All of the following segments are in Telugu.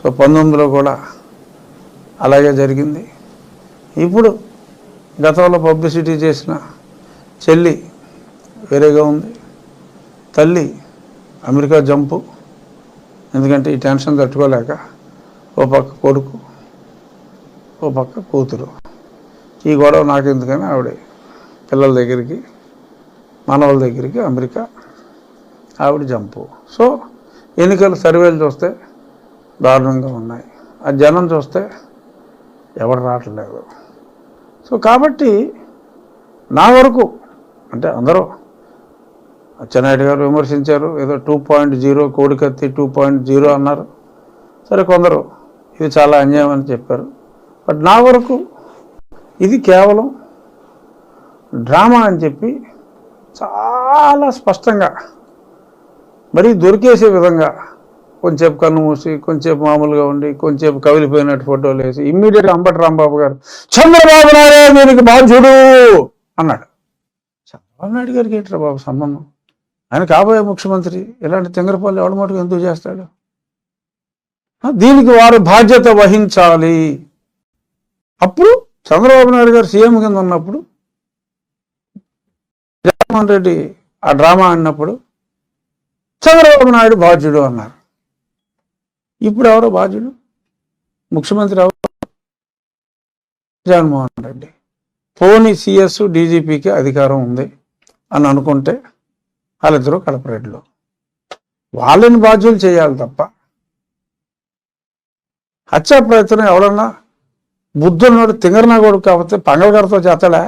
సో పంతొమ్మిదిలో కూడా అలాగే జరిగింది. ఇప్పుడు గతంలో పబ్లిసిటీ చేసిన చెల్లి వేరేగా ఉంది. తల్లి అమెరికా జంపు. ఎందుకంటే ఈ టెన్షన్ తట్టుకోలేక ఓ పక్క కొడుకు ఓ పక్క కూతురు. ఈ గొడవ నాకు ఎందుకని ఆవిడ పిల్లల దగ్గరికి మనవాళ్ళ దగ్గరికి అమెరికా ఆవిడ జంపు. సో ఎన్నికల సర్వేలు చూస్తే దారుణంగా ఉన్నాయి. ఆ జనం చూస్తే ఎవరు రావట్లేదు. సో కాబట్టి నా వరకు అంటే అందరూ అచ్చెన్నాయుడు గారు విమర్శించారు ఏదో టూ పాయింట్ జీరో కోడికత్తి టూ పాయింట్ జీరో అన్నారు. సరే కొందరు ఇది చాలా అన్యాయం అని చెప్పారు. బట్ నా వరకు ఇది కేవలం డ్రామా అని చెప్పి చాలా స్పష్టంగా మరీ దొరికేసే విధంగా కొంచెంసేపు కన్ను మూసి కొంచెంసేపు మామూలుగా ఉండి కొంచెంసేపు కవిలిపోయినట్టు ఫోటోలు వేసి ఇమ్మీడియట్గా అంబటి రాంబాబు గారు చంద్రబాబు నాయుడు దీనికి బాధ్యుడు అన్నాడు. చంద్రబాబు నాయుడు గారికి ఏంటారు బాబు సంబంధం? ఆయన కాబోయే ముఖ్యమంత్రి ఇలాంటి తెంగరపల్లి ఎవడ ఎందుకు చేస్తాడు? దీనికి వారు బాధ్యత వహించాలి. అప్పుడు చంద్రబాబు నాయుడు గారు సీఎం కింద ఉన్నప్పుడు జగన్మోహన్ రెడ్డి ఆ డ్రామా అన్నప్పుడు చంద్రబాబు నాయుడు బాధ్యుడు అన్నారు. ఇప్పుడు ఎవరో బాధ్యుడు ముఖ్యమంత్రి ఎవరు? జగన్మోహన్ రెడ్డి. పోనీ సిఎస్ డీజీపీకి అధికారం ఉంది అని అనుకుంటే వాళ్ళిద్దరూ కడపరెడ్లు వాళ్ళని బాధ్యులు చేయాలి తప్ప హత్యా ప్రయత్నం ఎవడన్నా బుద్ధున్నాడు తింగరనా కొడుకు కాకపోతే పంగళగారితో చేతలే?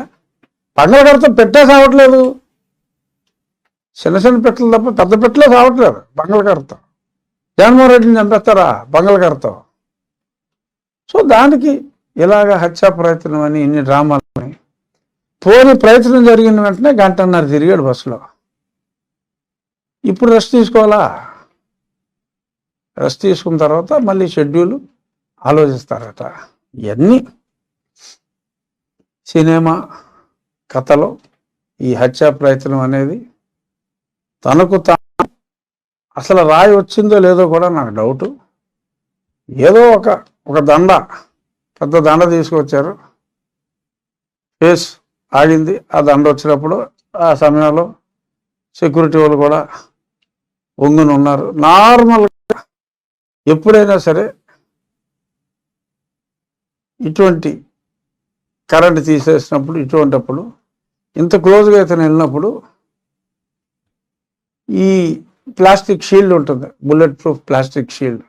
పంగళగారితో పెట్టే సావట్లేదు. చిన్న చిన్న పెట్టలు తప్ప పెద్ద పెట్టలే సావట్లేదు బంగళగారితో జగన్మోహన్ రెడ్డిని చంపేస్తారా బంగళగారితో సో దానికి ఇలాగ హత్యా ప్రయత్నం అని ఇన్ని డ్రామాలని పోని ప్రయత్నం జరిగిన వెంటనే గంటన్నర తిరిగాడు బస్సులో. ఇప్పుడు రెస్ట్ తీసుకోవాలా? రెస్ట్ తీసుకున్న తర్వాత మళ్ళీ షెడ్యూల్ ఆలోచిస్తారట. ఇవన్నీ సినిమా కథలో ఈ హత్యా ప్రయత్నం అనేది తనకు తాను అసలు రాయి వచ్చిందో లేదో కూడా నాకు డౌటు. ఏదో ఒక ఒక దండ పెద్ద దండ తీసుకొచ్చారు. ఫేస్ ఆగింది. ఆ దండ వచ్చినప్పుడు ఆ సమయంలో సెక్యూరిటీ వాళ్ళు కూడా ఒంగుని ఉన్నారు. నార్మల్గా ఎప్పుడైనా సరే ఇటువంటి కరెంట్ తీసేసినప్పుడు ఇటువంటిప్పుడు ఇంత క్లోజ్గా ఇతను వెళ్ళినప్పుడు ఈ ప్లాస్టిక్ షీల్డ్ ఉంటుంది. Bullet proof plastic shield.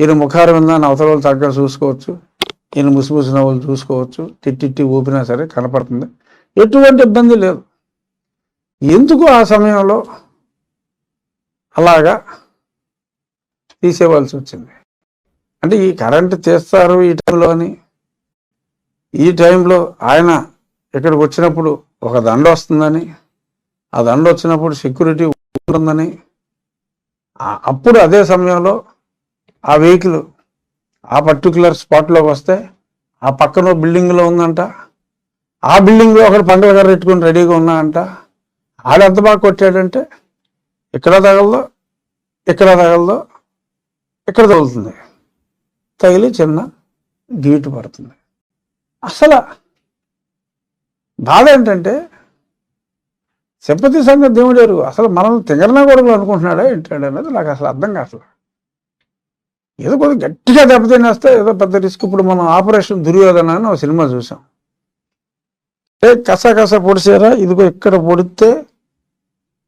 ఈయన ముఖారం విందా అవతల వాళ్ళు చక్కగా చూసుకోవచ్చు. ఈయన ముసిముసి నవ్వులు చూసుకోవచ్చు. తిట్టిట్టి ఊపినా సరే కనపడుతుంది. ఎటువంటి ఇబ్బంది లేదు. ఎందుకు ఆ సమయంలో అలాగా తీసేవాల్సి వచ్చింది? అంటే ఈ కరెంటు తీస్తారు ఈ టైంలో అని. ఈ టైంలో ఆయన ఇక్కడికి వచ్చినప్పుడు ఒక దండ వస్తుందని. ఆ దండ వచ్చినప్పుడు సెక్యూరిటీ ఉంటుందని. అప్పుడు అదే సమయంలో ఆ వెహికల్ ఆ పర్టికులర్ స్పాట్లోకి వస్తే ఆ పక్కన బిల్డింగ్లో ఉందంట. ఆ బిల్డింగ్లో ఒకటి పండుగ గారు పెట్టుకుని రెడీగా ఉన్నా అంట. ఆడు ఎంత బాగా కొట్టాడంటే ఇక్కడ తగలదో ఇక్కడ తగలదో ఇక్కడ తగులుతుంది? తగిలి చిన్న గీటు పడుతుంది. అసలు బాధ ఏంటంటే సింపతి సంగతి దేవుడు అసలు మనం తింగరనా కొడుకులు అనుకుంటున్నాడా ఏంటాడు అనేది నాకు అసలు అర్థం కావట్లేదు. ఏదో కొద్దిగా గట్టిగా దెబ్బతినేస్తే ఏదో పెద్ద రిస్క్. ఇప్పుడు మనం ఆపరేషన్ దుర్యోధన అని ఒక సినిమా చూసాం. ఏ కస కస పొడిచారా ఇదిగో ఇక్కడ పొడితే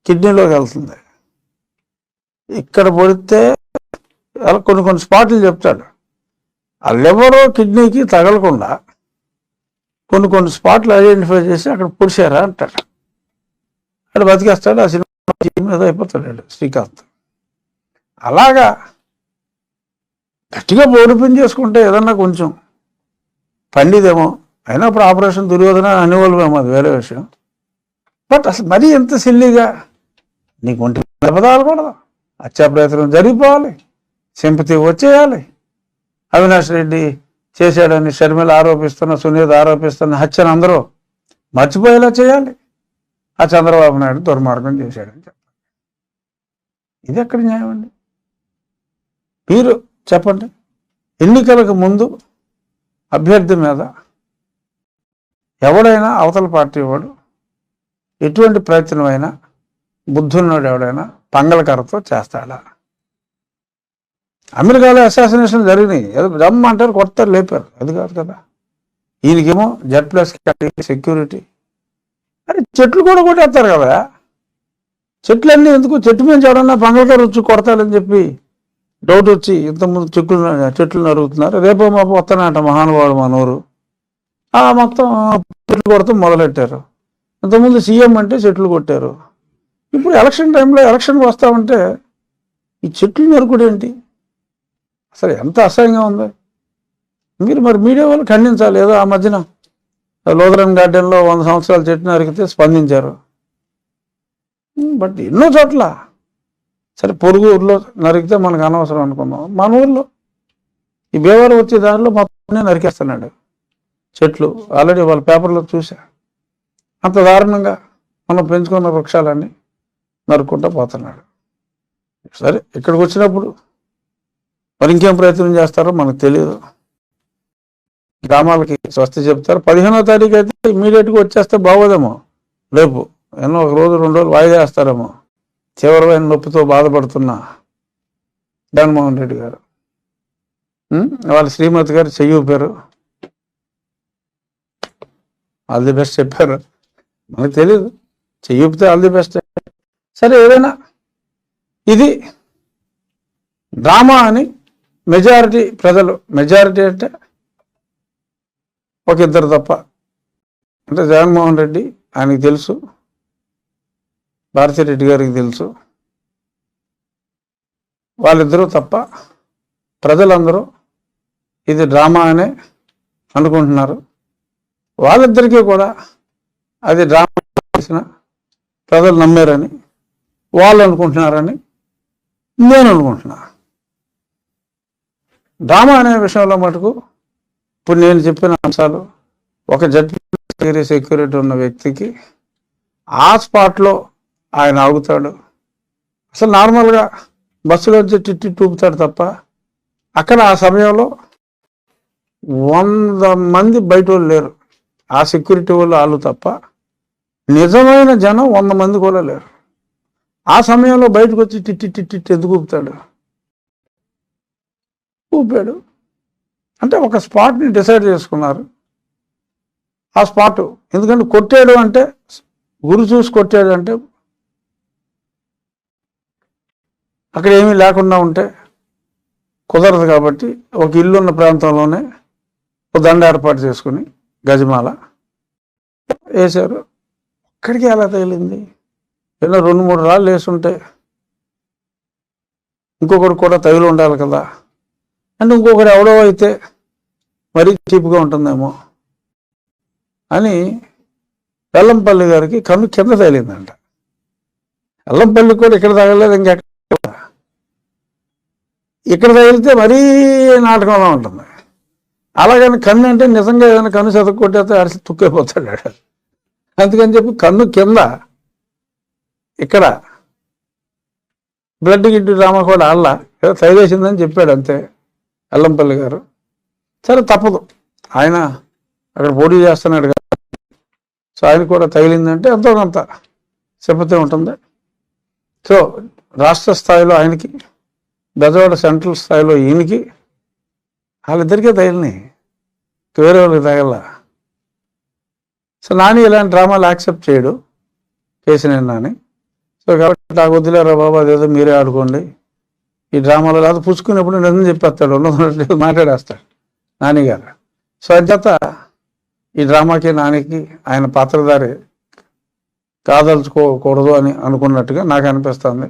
కిడ్నీలోకి వెళ్తుంది. ఇక్కడ పొడితే అలా కొన్ని కొన్ని స్పాట్లు చెప్తాడు. ఆ లివరు కిడ్నీకి తగలకుండా కొన్ని కొన్ని స్పాట్లు ఐడెంటిఫై చేసి అక్కడ పొడిచారా అంటాడు. అక్కడ బతికేస్తాడు ఆ సినిమా మీద అయిపోతాడు శ్రీకాంత్. అలాగా గట్టిగా ఓడిపోయి చేసుకుంటే ఏదన్నా కొంచెం పండిదేమో అయినా ఇప్పుడు ఆపరేషన్ దుర్యోధన అనేవాళ్ళమేమో అది వేరే విషయం. బట్ అసలు మరీ ఎంత సిల్లీగా నీకు ఒంటి దెబ్బతాలకూడదు హత్యా ప్రయత్నం జరిగిపోవాలి సింపతి వచ్చేయాలి. అవినాష్ రెడ్డి చేశాడని షర్మిల ఆరోపిస్తున్న సునీత ఆరోపిస్తున్న హత్యను అందరూ మర్చిపోయేలా చేయాలి. ఆ చంద్రబాబు నాయుడు దుర్మార్గం చేశాడని చెప్పండి. ఇది ఎక్కడ న్యాయం అండి? మీరు చెప్పండి. ఎన్నికలకు ముందు అభ్యర్థి మీద ఎవడైనా అవతల పార్టీ వాడు ఎటువంటి ప్రయత్నమైనా బుద్ధున్నాడు ఎవడైనా పంగళకరతో చేస్తాడా? అమెరికాలో అసాసినేషన్ జరిగినాయి. ఏదో జమ్ అంటారు కొడతారు లేపారు. అది కాదు కదా. ఈయనకేమో జెడ్ ప్లస్ సెక్యూరిటీ. అరే చెట్లు కూడా కొట్టేస్తారు కదా. చెట్లన్నీ ఎందుకు? చెట్టు మీద ఎవడన్నా పంగళకర వచ్చి కొడతాడని చెప్పి డౌట్ వచ్చి ఇంతకుముందు చెట్లు చెట్లు నరుగుతున్నారు. రేపో మాపు వస్తానంట మహానుభావుడు మనోరు ఆ మొత్తం చెట్లు కొడతాం మొదలెట్టారు. ఇంతకుముందు సీఎం అంటే చెట్లు కొట్టారు. ఇప్పుడు ఎలక్షన్ టైంలో ఎలక్షన్కి వస్తామంటే ఈ చెట్లు నరుకుడు ఏంటి? అసలు ఎంత అసహ్యంగా ఉంది. మీరు మరి మీడియా వాళ్ళు ఖండించాలి ఏదో ఆ మధ్యన. లోదరన్ గార్డెన్లో వంద సంవత్సరాల చెట్టు నరికితే స్పందించారు. బట్ ఎన్నో చోట్ల సరే పొరుగు ఊర్లో నరికితే మనకు అనవసరం అనుకుందాం. మన ఊర్లో ఈ బేవారు వచ్చే దారిలో మొత్తం నరికేస్తున్నాడు చెట్లు. ఆల్రెడీ వాళ్ళ పేపర్లో చూసా అంత దారుణంగా మనం పెంచుకున్న వృక్షాలన్నీ నరుక్కుంటూ పోతున్నాడు. సరే ఇక్కడికి వచ్చినప్పుడు మరి ఇంకేం ప్రయత్నం చేస్తారో మనకు తెలియదు గ్రామాలకి స్వస్తి చెప్తారు పదిహేనో తారీఖు అయితే ఇమీడియట్గా వచ్చేస్తే బాగోదేమో. రేపు ఎన్నో ఒక రోజు రెండు రోజులు వాయిదా వేస్తారేమో తీవ్రమైన నొప్పితో బాధపడుతున్న జగన్మోహన్ రెడ్డి గారు. వాళ్ళ శ్రీమతి గారు చెయ్యి ఊపారు ఆల్ ది బెస్ట్ చెప్పారు. మనకు తెలియదు చెయ్యి ఆల్ ది బెస్ట్. సరే ఏదైనా ఇది డ్రామా అని మెజారిటీ ప్రజలు మెజారిటీ అంటే ఒక ఇద్దరు తప్ప. అంటే జగన్మోహన్ రెడ్డి ఆయనకి తెలుసు. భారతిరెడ్డి గారికి తెలుసు. వాళ్ళిద్దరూ తప్ప ప్రజలందరూ ఇది డ్రామా అనే అనుకుంటున్నారు. వాళ్ళిద్దరికీ కూడా అది డ్రామా చేసిన ప్రజలు నమ్మారని వాళ్ళు అనుకుంటున్నారని నేను అనుకుంటున్నా. డ్రామా అనే విషయంలో మటుకు ఇప్పుడు నేను చెప్పిన అంశాలు ఒక జడ్జి సెక్యూరిటీ ఉన్న వ్యక్తికి ఆ స్పాట్లో ఆయన ఆగుతాడు. అసలు నార్మల్గా బస్సులో వచ్చి టిట్టి టూపుతాడు తప్ప అక్కడ ఆ సమయంలో వంద మంది బయట వాళ్ళు లేరు. ఆ సెక్యూరిటీ వాళ్ళు వాళ్ళు తప్ప నిజమైన జనం వంద మంది కూడా లేరు. ఆ సమయంలో బయటకు వచ్చి టిట్టి టిట్టి ఎందుకు ఊపుతాడు? ఊపాడు. అంటే ఒక స్పాట్ని డిసైడ్ చేసుకున్నారు. ఆ స్పాట్ ఎందుకంటే కొట్టాడు అంటే గురి చూసి కొట్టాడు అంటే అక్కడ ఏమీ లేకుండా ఉంటే కుదరదు కాబట్టి ఒక ఇల్లు ఉన్న ప్రాంతంలోనే ఒక దండ ఏర్పాటు చేసుకుని గజమాల వేశారు. అక్కడికి ఎలా తగిలింది? ఏదో రెండు మూడు రాళ్ళు వేసుంటే ఇంకొకరు కూడా తగిలి ఉండాలి కదా. అంటే ఇంకొకరు ఎవడో అయితే మరీ చీప్గా ఉంటుందేమో అని వెల్లంపల్లి గారికి కన్ను కింద తగిలిందంట. వెల్లంపల్లి కూడా ఇక్కడ తగలేదు? ఇంకెక్కడ ఇక్కడ తగిలితే మరీ నాటకంలో ఉంటుంది. అలాగని కన్ను అంటే నిజంగా ఏదైనా కన్ను చదువుకుంటే అరిసి తుక్కైపోతాడు అందుకని చెప్పి కన్ను కింద ఇక్కడ బ్లడ్ గిడ్డు రామ కూడా అల్ల ఏదో తగిలేసిందని చెప్పాడు అంతే. అల్లంపల్లి గారు. సరే తప్పదు. ఆయన అక్కడ పోటీ చేస్తున్నాడు కదా. సో ఆయన కూడా తగిలిందంటే ఎంతో కొంత సింపతి ఉంటుంది. సో రాష్ట్ర స్థాయిలో ఆయనకి బెజవాడ సెంట్రల్ స్థాయిలో ఈయనకి వాళ్ళిద్దరికే తగిలినాయి. వేరే వాళ్ళకి తగల సో నాని ఇలాంటి డ్రామాలు యాక్సెప్ట్ చేయడు కేసీఆర్ నాని. సో కాబట్టి నాకు వదిలేరా బాబు అదేదో మీరే ఆడుకోండి. ఈ డ్రామాలో లేదా పుచ్చుకునేప్పుడు నిజం చెప్పేస్తాడు? ఉన్నది మాట్లాడేస్తాడు. నానిగారు. సో అంచేత ఈ డ్రామాకి నానికి ఆయన పాత్రధారి కాదలుచుకోకూడదు అని అనుకున్నట్టుగా నాకు అనిపిస్తుంది.